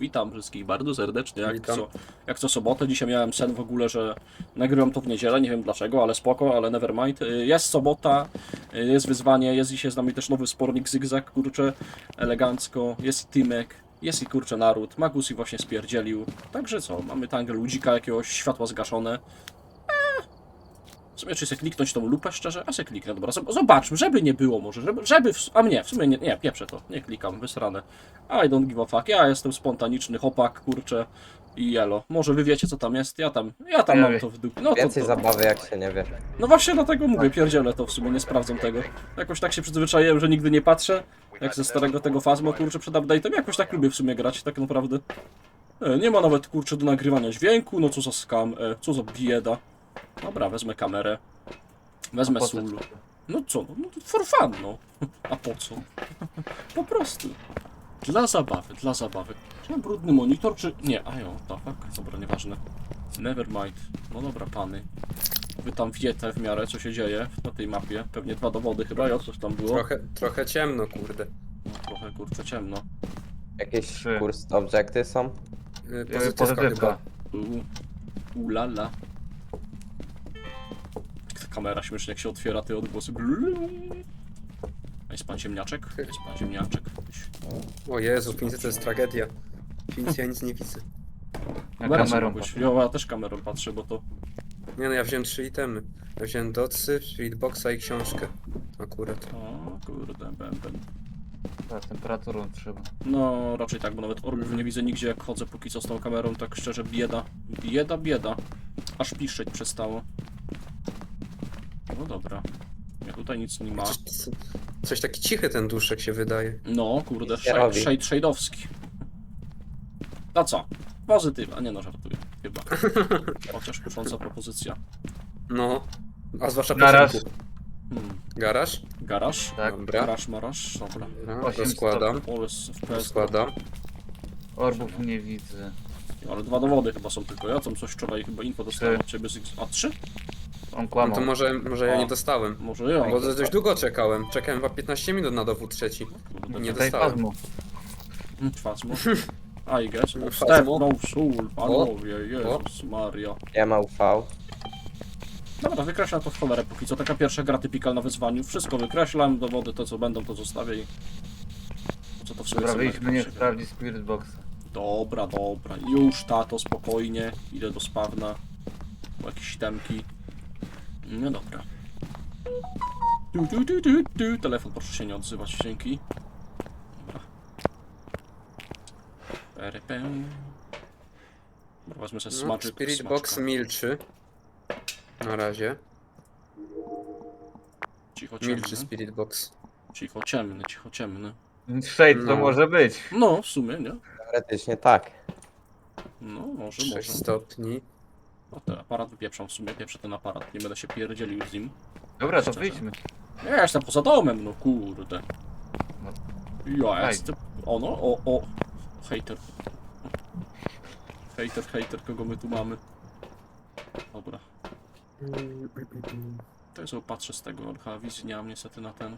Witam wszystkich bardzo serdecznie. Jak Witam. co, jak co sobotę. Dzisiaj miałem sen w ogóle, że nagrywam to w niedzielę. Nie wiem dlaczego, ale spoko, ale nevermind. Y, Jest sobota, y, jest wyzwanie, jest dzisiaj z nami też nowy spornik Zygzak, kurczę, elegancko. Jest i Tymek, jest i kurczę naród. Magusi właśnie spierdzielił. Także co, mamy tangę ludzika jakiegoś, światła zgaszone. W sumie czy chcę kliknąć tą lupę szczerze? A se kliknę, dobra. zob- Zobaczmy, żeby nie było może, żeby, żeby w, a nie, w sumie nie, nie, pieprzę to, nie klikam, wysrane. I don't give a fuck, ja jestem spontaniczny chłopak, kurczę i jelo. Może wy wiecie co tam jest, ja tam, ja tam mam to w dupie. No, to, Więcej to, zabawy jak się nie wie. no właśnie dlatego mówię, pierdzielę to w sumie, nie sprawdzam tego. Jakoś tak się przyzwyczaiłem, że nigdy nie patrzę, jak ze starego tego Fazmo, kurczę, przed update'em, jakoś tak lubię w sumie grać, tak naprawdę. E, nie ma nawet, kurczę, do nagrywania dźwięku, no co za skam, e, co za bieda. Dobra, wezmę kamerę, wezmę co sól. No co, no, no for fun, no. A po co? po prostu. Dla zabawy, dla zabawy. Czy mam brudny monitor, czy... Nie, a jo, to fuck, dobra, nieważne. Never mind. No dobra, pany. Wy tam wiecie w miarę, co się dzieje na tej mapie. Pewnie dwa dowody chyba, jo, coś tam było. Trochę, trochę ciemno, kurde. No, trochę, kurczę, ciemno. Jakieś Trzy. kurs obiekty są? Yy, Yy, Pozytywka Pozytywka. chyba. U, ulala. Kamera śmiesznie jak się otwiera, te odgłosy. A jest pan ziemniaczek? Jest pan ziemniaczek. O Jezu, Pincy to jest tragedia. Pincy ja nic nie widzę. Na Kamerą kamerą. Jo, ja też kamerą patrzę, bo to... Nie no, ja wziąłem trzy itemy. Ja wziąłem docy, Speedboxa i książkę. Akurat. O kurde, bęben. Tak, temperaturą trzeba. No, raczej tak, bo nawet orbów nie widzę nigdzie jak chodzę póki co z tą kamerą, tak szczerze bieda. Bieda, bieda. Aż piszczeć przestało. No dobra. Ja tutaj nic nie ma. Coś, coś taki cichy ten duszek się wydaje. No, kurde, shade, robi. shade, shade'owski. No co? Pozytywa, nie no, żartuję. Chyba. Chociaż kusząca propozycja. No. A zwłaszcza ciemku. Hmm. Garaż? Garaż? Tak. Dobra. Garaż, maraż, dobra. Dobra, Osiem rozkładam. Rozkładam. Orbów nie widzę. Ale dwa dowody chyba są tylko. Ja tam coś wczoraj chyba info dostałem od ciebie z X. A trzy? On No kłamał. to może, może ja O. nie dostałem. Może ja. Bo dość długo czekałem. Czekałem chyba 15 minut na dowód trzeci. Kurde, Nie Tutaj dostałem. padło. Czwasmo. I guess. No, Fazmo. no soul, panowie, Jezus Maria. Ja ma UV. Dobra, wykreślam to w cholerę póki co. Taka pierwsza gra typical na wyzwaniu. Wszystko wykreślam, dowody to co będą to zostawię i... Co to w chcę wyjdźmy nie sprawdzić Spirit Boxa. Dobra, dobra. Już tato, spokojnie. Idę do spawna. Po jakieś temki. No dobra. Du, du, du, du, du. Telefon proszę się nie odzywać, dzięki. Dobra. Perepę. Dobra, wezmę sobie No, smaczek. Spirit smaczka. Box milczy. Na razie. Cicho, ciemny. Milczy Spirit Box. Cicho, ciemny, cicho, ciemny. Shade to No. może być. No, w sumie, nie? Teoretycznie tak. No, może, 6 może. stopni. No, ten aparat wypieprzam w sumie, pieprzę ten aparat. Nie będę się pierdzielił z nim. Dobra, to Szczerze. wyjdźmy. Ja jestem poza domem, no kurde. Ja Daj. jestem... O no, o, o. Hater. Hater, hater, kogo my tu mamy? Dobra. To ja sobie patrzę z tego, chyba wizji nie mam niestety na ten...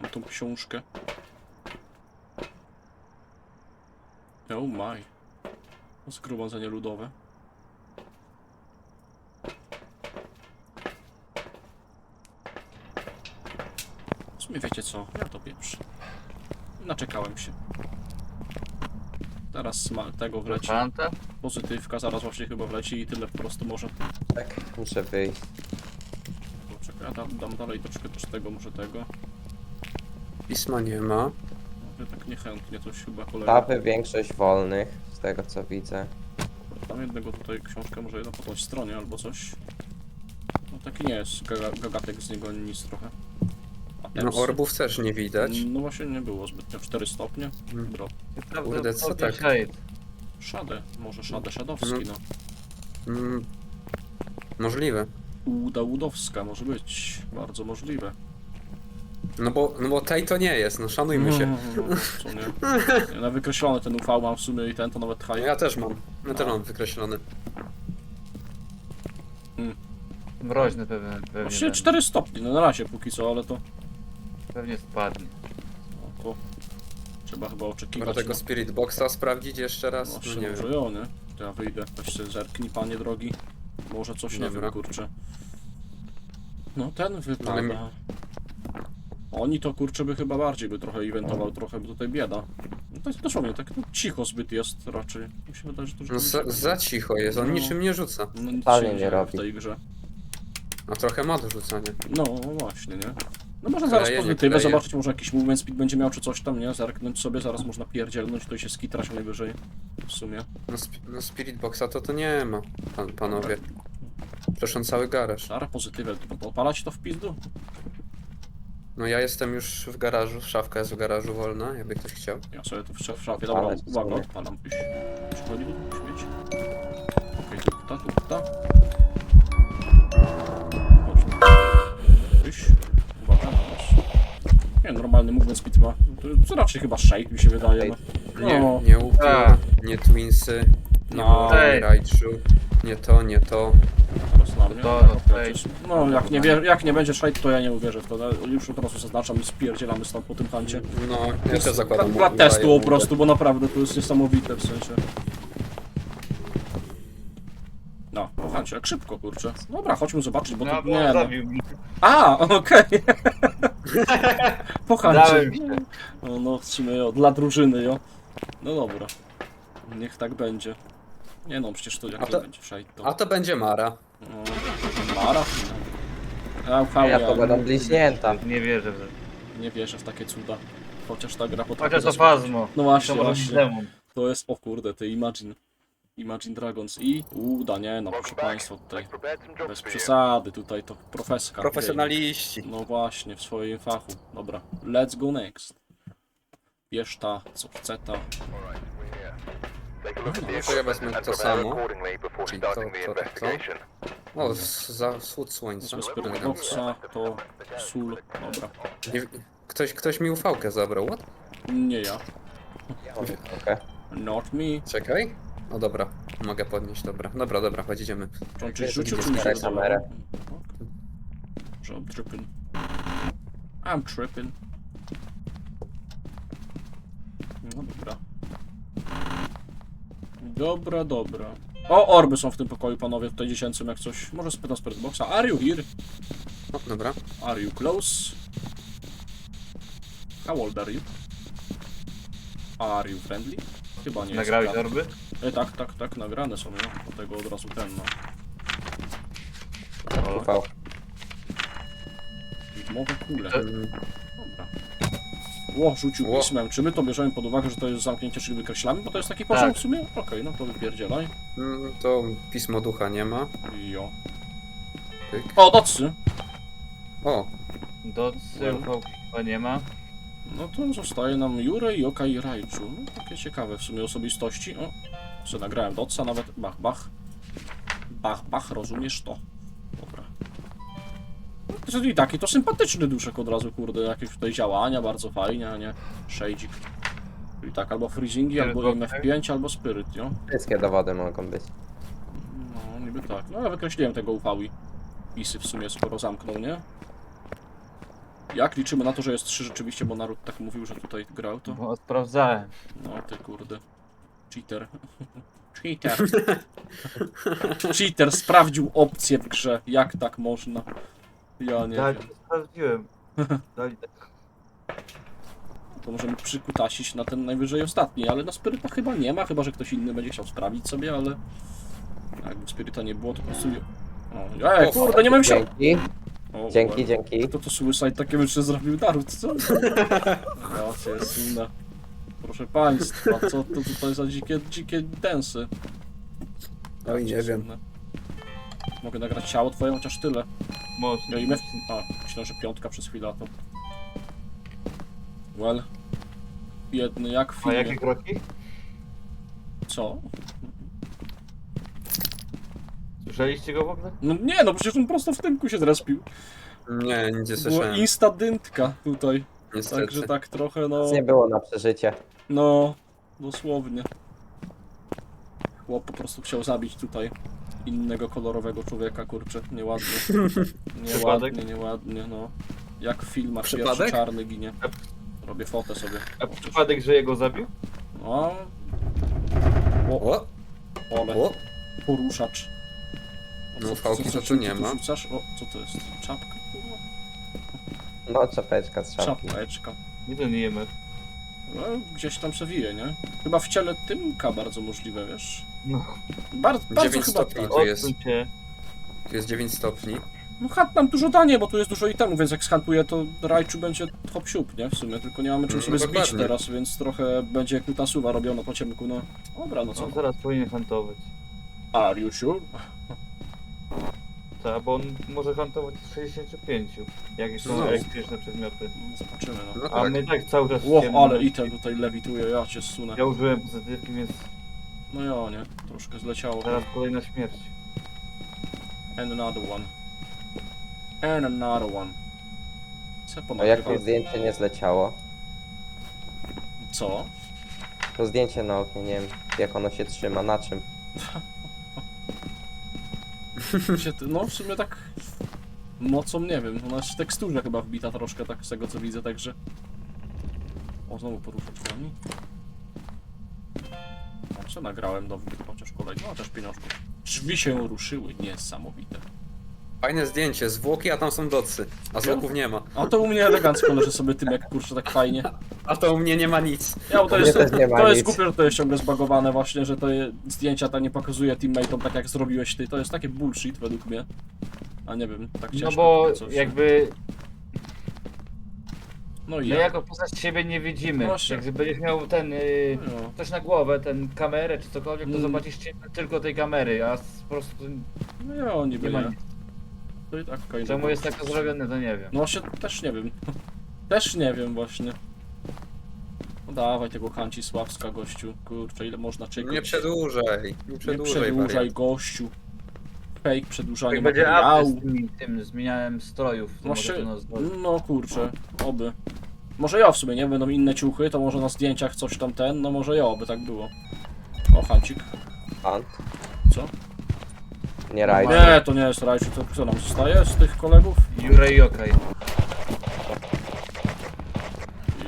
Na tą książkę. Oh my. Zgromadzenie ludowe. Sumie wiecie co, ja to pieprz. Naczekałem się. Zaraz sma- tego wleci. Fanta? Pozytywka, zaraz właśnie chyba wleci i tyle po prostu może. Tak, muszę wyjść. Poczekaj, ja dam, dam dalej troszkę też tego, może tego. Pisma nie ma. Ja tak niechętnie coś chyba kolega. Mapy większość wolnych, z tego co widzę. Tam jednego tutaj książkę, może jedna po tej stronie albo coś. No taki nie jest gaga- gagatek z niego nic trochę. A No orbów też nie widać. No właśnie nie było zbytnio, 4 stopnie. Mm. Bro. Kurde, co tak? Szadę, może szadę szadowski, no. Mm, możliwe. Uda Udowska może być, bardzo możliwe. No bo, no bo tej to nie jest, no szanujmy się. No, no, co nie? Ja na wykreślony ten UV mam w sumie i ten to nawet high. Ja też mam. Ja też No. mam wykreślony. Mroźny pewnie. pewnie będzie. 4 stopnie, no na razie póki co, ale to Pewnie spadnie. oko. Trzeba chyba Może oczekiwać. tego na- Spirit Boxa sprawdzić jeszcze raz? No Właśnie, nie może wiem. ją, nie? To ja wyjdę, weź się zerknij, panie drogi. Może coś, nie Dobra. wiem, kurczę. No ten wypada. Ale mi- Oni to kurczę by chyba bardziej by trochę eventował, trochę by tutaj bieda. No to jest dosłownie tak no, cicho zbyt jest raczej. Mi się wydaje, że to No za, rzeczywiście- za cicho jest, on No. niczym nie rzuca. No nic Totalnie się nie dzieje robi. w tej grze. A trochę ma do rzucania. No właśnie, nie? No można zaraz Kleje, nie pozytywę kleje. zobaczyć, może jakiś movement speed będzie miał czy coś tam, nie? Zerknąć sobie, zaraz można pierdzielnąć, to i się skitrać najwyżej. W sumie. No, sp no Spirit Boxa to to nie ma, pan, panowie. On cały garaż. Szara pozytywę, to odpala ci to w pizdu? No ja jestem już w garażu, szafka jest w garażu wolna, jakby ktoś chciał. Ja sobie tu w szaf- w szafie, dobra, Ale ci uwaga, odpalam. Przychodzi tu śmieć. Okej, normalny movement speed ma. To, to raczej chyba shake mi się wydaje. No. Nie, No. nie Upu, A. nie Twinsy, nie No. no. Ej. Raichu, nie to, nie to. Teraz na mnie. To, No, to przecież- No, jak nie, wie, jak nie będzie shake, to ja nie uwierzę w to. No, Już od razu zaznaczam i spierdzielamy stąd po tym kancie. No, ja też Dla, zakładam. dla testu po prostu, bo naprawdę to jest niesamowite w sensie. No, kochajcie, jak szybko, kurczę. Dobra, chodźmy zobaczyć, bo No, to bo nie no. zabił. A, okej. Dałem się. No, no, w sumie jo, dla drużyny, jo. No dobra. Niech tak będzie. Nie no, przecież to jak A to to- będzie szajt, to... A to będzie Mara. No, Mara? No. A, Ja ja, to będę bliźnięta. Nie wierzę w to. nie wierzę w takie cuda. Chociaż ta gra potrafi Chociaż to. Fazmo. No właśnie, to może być właśnie. demon. To jest, o kurde, ty Imagine. Imagine Dragons i uda, nie no, proszę państwa, tutaj bez przesady, tutaj to profeska. Profesjonaliści. No właśnie, w swoim fachu. Dobra, let's go next. Bierz ta, co chce ta. No to ja wezmę to samo. Czyli to, to, to. O, z- za wschód słońca. Boxa, to sól, dobra. Nie, ktoś, ktoś mi ufałkę zabrał, what? Nie ja, Okej. not me. Czekaj. O dobra, mogę podnieść, dobra. Dobra, dobra, chodź idziemy. Czy on czyś rzucił, czy mi się wydawało? Że I'm tripping. I'm tripping. No dobra. Dobra, dobra. O, orby są w tym pokoju, panowie, tutaj dziesięcym jak coś. Może spytam z Boxa. Are you here? O, dobra. Are you close? How old are you? Are you friendly? Chyba nie Nagrałeś jest. orby? E, tak, tak, tak, nagrane są, no. Do tego od razu ten, no. Ufał. Widmowe kule. Mm, Dobra. Ło, rzucił Ło. pismem. Czy my to bierzemy pod uwagę, że to jest zamknięcie, czyli wykreślamy? Bo to jest taki poziom Tak. w sumie? Okej, no to wypierdzielaj. mm, To pismo ducha nie ma. Jo. Pyk. O, docy! O, ufałki chyba nie ma. No to zostaje nam Jure, Joka i Raichu. No takie ciekawe w sumie osobistości. O, co nagrałem doca nawet. Bach, bach. Bach, bach, rozumiesz to? Dobra. No, to I taki to sympatyczny duszek od razu, kurde. Jakieś tutaj działania, bardzo fajnie, a nie shadezik. I tak, albo freezingi, albo Spirit MF5, albo Spirit, jo? Wszystkie dowody mogą być. No, niby tak. No, ja wykreśliłem tego ufały. Pisy w sumie skoro zamknął, nie? Jak liczymy na to, że jest 3 rzeczywiście, bo Naród tak mówił, że tutaj grał, to... Bo sprawdzałem. No ty kurde. Cheater. Cheater. Cheater sprawdził opcję w grze. Jak tak można? Ja nie Tak, wiem. sprawdziłem. Dali- To możemy przykutasić na ten najwyżej ostatni, ale na Spiryta chyba nie ma, chyba że ktoś inny będzie chciał sprawdzić sobie, ale... Jakby Spiryta nie było, to po prostu... O, ej, kurde, nie mam się... Dzięki, O, dzięki, dzięki. Kto to Suicide takie jeszcze zrobił naród, co? Ja cię sunę. Proszę państwa, co to tutaj za dzikie, dzikie densy? Oj, Ja nie wiem. Mogę nagrać ciało twoje, chociaż tyle. Mocno. Ja i my... A, myślałem, że piątka przez chwilę, to... Well... Biedny, jak w A jakie kroki? Co? Słyszeliście go w ogóle? No nie, no przecież on prosto w tymku się zrespił. nie, nic nie Było słyszałem. instadyntka tutaj. Niestety. Także tak trochę, no... Nic nie było na przeżycie. No, dosłownie. Chłop po prostu chciał zabić tutaj innego kolorowego człowieka, kurczę, nieładnie. Nieładnie, Przypadek? nieładnie, no. Jak w filmach Przypadek? pierwszy czarny ginie. Robię fotę sobie. A przypadek, że jego zabił? O, O, ole, o, poruszacz. No, co- fałki co- to tu nie ma. Rzucasz? O, co to jest? Czapka? kurwa? No, czapeczka z szafki. Czapeczka. Nie jemy. No, gdzieś tam przewije, nie? Chyba w ciele Tymka bardzo możliwe, wiesz? No, Bardzo, bardzo 9 chyba stopni. tak. Tu jest. odsuń się. tu jest 9 stopni. No hunt nam dużo danie, bo tu jest dużo itemów, więc jak skantuję, to Rajczu będzie hop siup, nie? W sumie, tylko nie mamy czym No, sobie dokładnie. zbić teraz, więc trochę będzie jak ta suwa robiona po ciemku, no. Dobra, no co? On zaraz powinien hantować. Are you sure? Tak, bo on może hantować z 65, jak są No. elektryczne przedmioty. No, Zobaczymy, no. No A tak. my tak cały czas Ło, ciemno. ale item tutaj lewituje, ja cię zsunę. Ja użyłem pozytywki, więc No ja, nie? Troszkę zleciało. zaraz kolejna śmierć. And another one. And another one. Co No jak to zdjęcie nie zleciało? Co? To zdjęcie na oknie, nie wiem jak ono się trzyma, na czym. No w sumie tak mocą nie wiem, ona jest w teksturze chyba wbita troszkę tak z tego co widzę, także... O, znowu. O, co nagrałem do chociaż kolejny, no też pieniążków. Drzwi się ruszyły, niesamowite. Fajne zdjęcie, zwłoki, a tam są docy. A zwłoków nie ma. A to u mnie elegancko leży sobie tym jak kurczę tak fajnie. A to u mnie nie ma nic. Ja, to jest, też nie ma to jest nic. głupie, że to jest ciągle zbagowane właśnie, że to je, zdjęcia ta nie pokazuje teammateom tak jak zrobiłeś ty. To jest takie bullshit według mnie. A nie wiem, tak ciężko No bo coś. jakby No i my ja. jako postać siebie nie widzimy. Właśnie. Jak będziesz miał ten y, No. coś na głowę, ten kamerę czy cokolwiek, to Mm. zobaczysz ciemno tylko tej kamery, a s- po prostu No ja on niby nie ma nic. To i tak Czemu jest tak zrobione, to nie wiem. No właśnie też nie wiem. Też nie wiem właśnie. No dawaj tego Hanci Sławska gościu. Kurczę, ile można czekać. Nie przedłużaj. Nie Nie przedłużaj. przedłużaj wariat. gościu. Fake przedłużanie Jak będzie materiału. update z tym, tym zmienianiem strojów, to Właśnie, może to nas zwolni. no kurczę, oby. Może ja w sumie, nie? Będą inne ciuchy, to może na zdjęciach coś tam ten, no może ja, oby tak było. O, Hancik. Ant, Co? Nie rajd. Nie, to nie jest Rajczy, to co nam zostaje z tych kolegów? Jurej Yokai.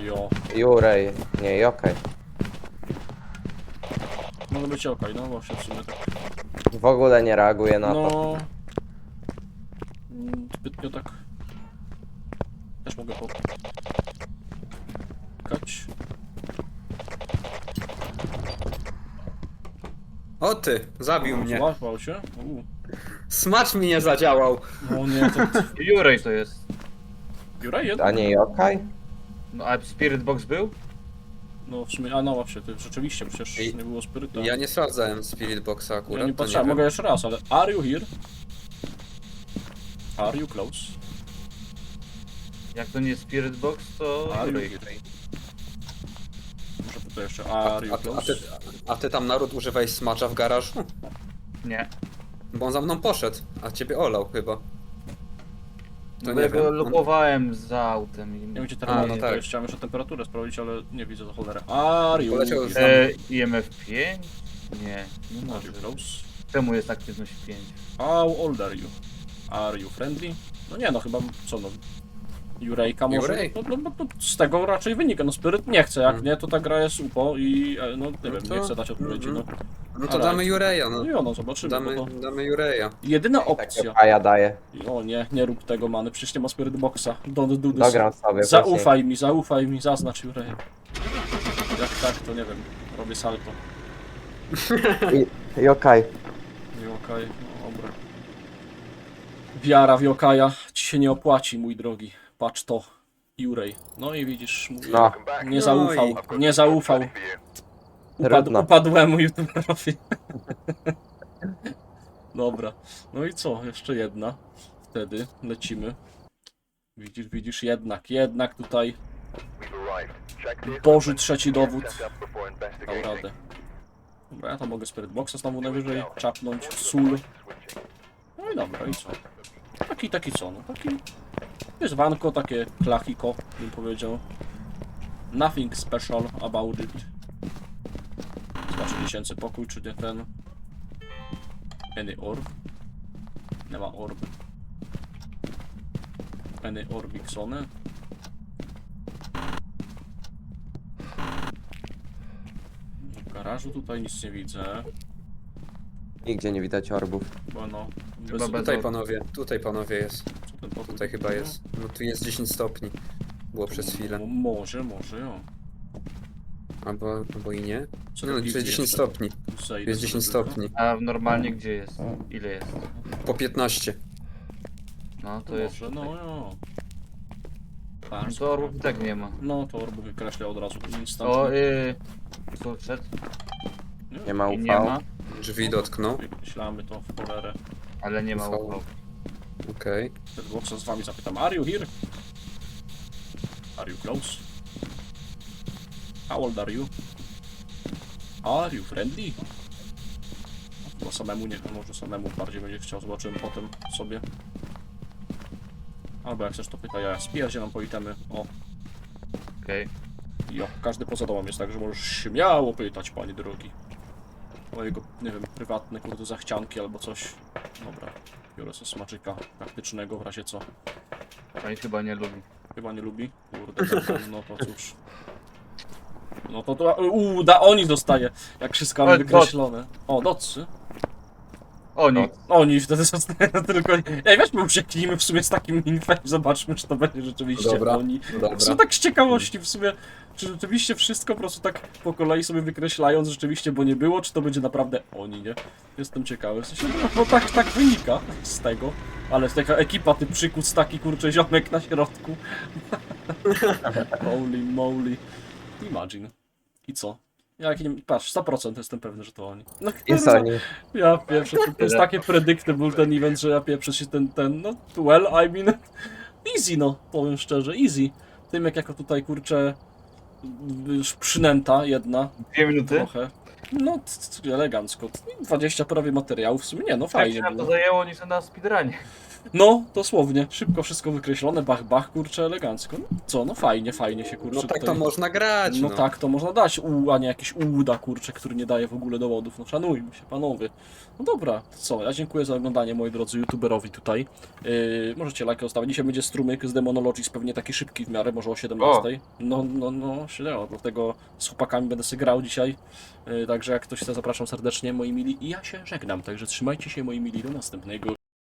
Jo. Jurej, nie, i okej. Może być okej, no właśnie w sumie tak. W ogóle nie reaguje na to. No... mm, Zbytnio tak... Też mogę pokać. O ty, zabił mnie. Złapał się? Uuu. Smacz mi nie zadziałał. No nie, to... Jurej to jest. Juraj jeden? A nie i okej? No a Spirit Box był? No w sumie, a no właśnie, to rzeczywiście, przecież I- nie było spiryta. Ja nie sprawdzałem Spirit Boxa Ja akurat, nie to nie patrzyłem, wiem. mogę jeszcze raz, ale are you here? Are you close? Jak to nie Spirit Box, to Are you here? Może tutaj jeszcze A, are you a, a, ty, close? a ty tam naród używałeś smacza w garażu? Nie. Bo on za mną poszedł, a ciebie olał chyba. To No nie ja wiem. go on- lukowałem za autem i... Nie wiem gdzie A, termometr, no no tak. tak. chciałem jeszcze temperaturę sprawdzić, ale nie widzę za cholerę. Are you Poleciał za- E, IMF 5? Nie, nie Are może. you close? Czemu jest aktywność 5? How old are you? Are you friendly? No nie no, chyba, co no... Jurejka może? Jurej. No, no, no, no, z tego raczej wynika, no Spiryt nie chce, jak Mm. nie, to ta gra jest upo i e, no nie No wiem, to- nie chcę dać odpowiedzi, no. No to Ale- damy Jureja, no. No i ono, zobaczymy, Damy, bo to damy Jureja. jedyna Takie opcja. paja daje. O nie, nie rób tego, many, przecież nie ma Spirit Boxa. Don't do this. Dogram sobie Zaufaj mi, zaufaj mi, zaznacz Jureja. Jak tak, to nie wiem, robię salto. I, i okej. Jokaj, no dobra. Wiara w Jokaja ci się nie opłaci, mój drogi. Patrz to. Jurej. No i widzisz, mówię, No, nie zaufał, nie zaufał. Upad, Trudno. upadłemu youtuberowi. Dobra. No i co? Jeszcze jedna. Wtedy lecimy. Widzisz, widzisz, jednak, jednak tutaj Boży trzeci dowód dał radę. Dobra, ja to mogę Spirit Boxa znowu najwyżej czapnąć, sól. No i dobra, i co? Taki, taki co, no taki wyzwanko, takie klachiko, bym powiedział. Nothing special about it. Masz tysięcy pokój, czy ten? Any orb? Nie ma orb. Any orbiksony? W garażu tutaj nic nie widzę. Nigdzie nie widać orbów. Bo no... Chyba bez- Tutaj panowie, tutaj panowie jest. Tutaj chyba jest. No tu jest 10 stopni. Było przez chwilę. Może, może, o. Albo, albo i nie. Co No, tu jest piwnie 10 jeszcze? stopni. Zejdę Jest 10 sobie tylko. stopni. A normalnie gdzie jest? Ile jest? Po 15. No to jest. Może, no jo. Patrz, To orbów i tak nie ma. No to orbu wykreślę od razu. O, yy. Sulczet? Nie ma I UV. nie ma, Drzwi dotknął. Wykreślamy to w cholerę. ale nie ma UV. UV. Okej. Bedboxa z wami zapytam, are you here? Are you close? How old are you? Are you friendly? Bo samemu nie, może samemu bardziej będzie chciał, zobaczymy potem sobie. Albo jak chcesz to pytaj, ja spierdzielam po itemy. O, Okej. jo, każdy poza domem jest tak, że możesz śmiało pytać, panie drogi. Mojego, nie wiem, prywatne kurde zachcianki albo coś. Dobra, biorę sobie smaczyka praktycznego w razie co. Oni chyba nie lubi. Chyba nie lubi. Kurde, no to cóż. No to to uda, oni dostaje, jak wszystko mamy Ale wykreślone. O, docy. Oni. Oni wtedy zostają tylko... Ej, weźmy ucieknijmy w sumie z takim infem zobaczmy, czy to będzie rzeczywiście Dobra, oni. dobra. W sumie tak z ciekawości w sumie, czy rzeczywiście wszystko po prostu tak po kolei sobie wykreślając rzeczywiście, bo nie było, czy to będzie naprawdę oni, nie? Jestem ciekawy, w sensie, no, no tak, tak wynika z tego. Ale taka ekipa, ty przykuc taki kurczę ziomek na środku. Holy moly. Imagine. I co? Jak nie, patrz, 100% jestem pewny, że to oni. No, oni. ja pieprzę, to, to jest takie predictable ten event, że ja pieprzę się ten, ten, no, well, I mean, easy no, powiem szczerze, easy. Tym jak jako tutaj, kurczę, już przynęta jedna, Dwie minuty? trochę. No, elegancko. 20 prawie materiałów, w sumie nie, no Tak fajnie się nam to było. zajęło niż na speedrunie. No, dosłownie, szybko wszystko wykreślone, bach, bach, kurczę, elegancko. No, co, no fajnie, fajnie się, kurczę, No tak to tutaj- można grać, No no. tak, to można dać, u, a nie jakiś uda, kurczę, który nie daje w ogóle dowodów. No szanujmy się, panowie. No dobra, to co, ja dziękuję za oglądanie, moi drodzy youtuberowi tutaj. Yy, możecie lajka zostawić. Dzisiaj będzie strumyk z Demonologies, pewnie taki szybki w miarę, może o 17. No, no, no, się dało, dlatego z chłopakami będę sobie grał dzisiaj. Yy, także jak ktoś chce, zapraszam serdecznie, moi mili. I ja się żegnam, także trzymajcie się, moi mili, do następnego.